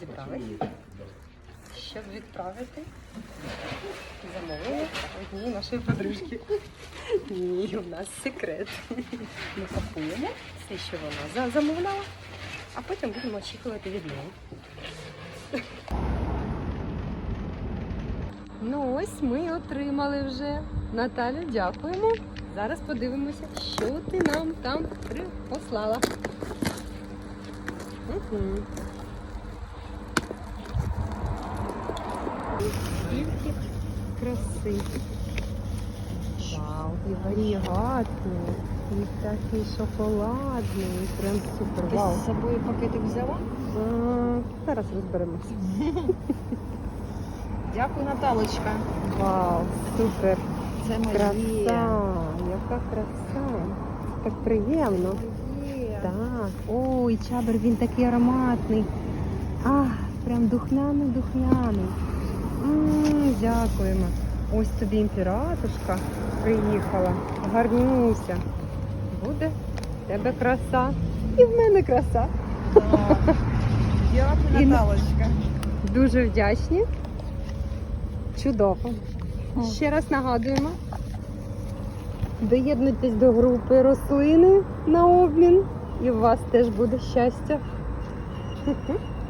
зібрали, щоб відправити замовлення однієї нашої подружки. Ні, у нас секрет. Ми пакуємо все, що вона замовляла, а потім будемо очікувати від неї. Ну ось ми отримали вже. Наталю, дякуємо. Зараз подивимося, що ти нам там при- послала. Угу. Скільки краси. Вау, і варігатний, і такий шоколадний, прям супер. Ти Вау. з собою пакетик взяла? А, Зараз розберемося. Дякую, Наталочка. Вау, супер. Це Краса, яка краса. Так приємно. Так. Ой, чабер, він такий ароматний. А, прям. М, Дякуємо. Ось тобі імператорка приїхала. Гарнюся. Буде в тебе краса. І в мене краса. Так. Дякую, Наталочка. Дуже вдячні. Чудово. Ще раз нагадуємо. Доєднуйтесь до групи рослини на обмін, і у вас теж буде щастя.